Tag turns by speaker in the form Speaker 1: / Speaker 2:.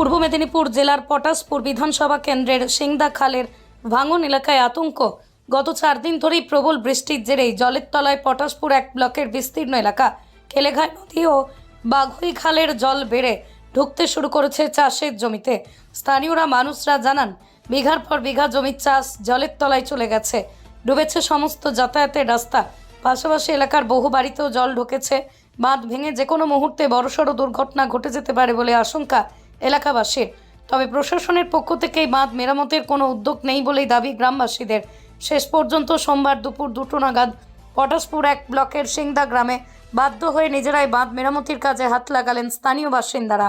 Speaker 1: পূর্ব মেদিনীপুর জেলার পটাশপুর বিধানসভা কেন্দ্রের সিংদা খালের ভাঙন এলাকায় আতঙ্ক। গত চার দিন ধরেই প্রবল বৃষ্টির জেরেই জলের তলায় পটাশপুর এক ব্লকের বিস্তীর্ণ এলাকা। কেলেঘাই নদী ও বাঘুই খালের জল বেড়ে ঢুকতে শুরু করেছে চাষের জমিতে। স্থানীয়রা মানুষরা জানান, বিঘার পর বিঘা জমির চাষ জলের তলায় চলে গেছে। ডুবেছে সমস্ত যাতায়াতের রাস্তা। পাশাপাশি এলাকার বহু বাড়িতেও জল ঢুকেছে। বাঁধ ভেঙে যে কোনো মুহূর্তে বড়সড় দুর্ঘটনা ঘটে যেতে পারে বলে আশঙ্কা এলাকাবাসীর। তবে প্রশাসনের পক্ষ থেকে এই বাঁধ মেরামতের কোনো উদ্যোগ নেই বলেই দাবি গ্রামবাসীদের। শেষ পর্যন্ত সোমবার দুপুর দুটো নাগাদ পটাশপুর এক ব্লকের সিংদা গ্রামে বাধ্য হয়ে নিজেরাই বাঁধ মেরামতির কাজে হাত লাগালেন স্থানীয় বাসিন্দারা।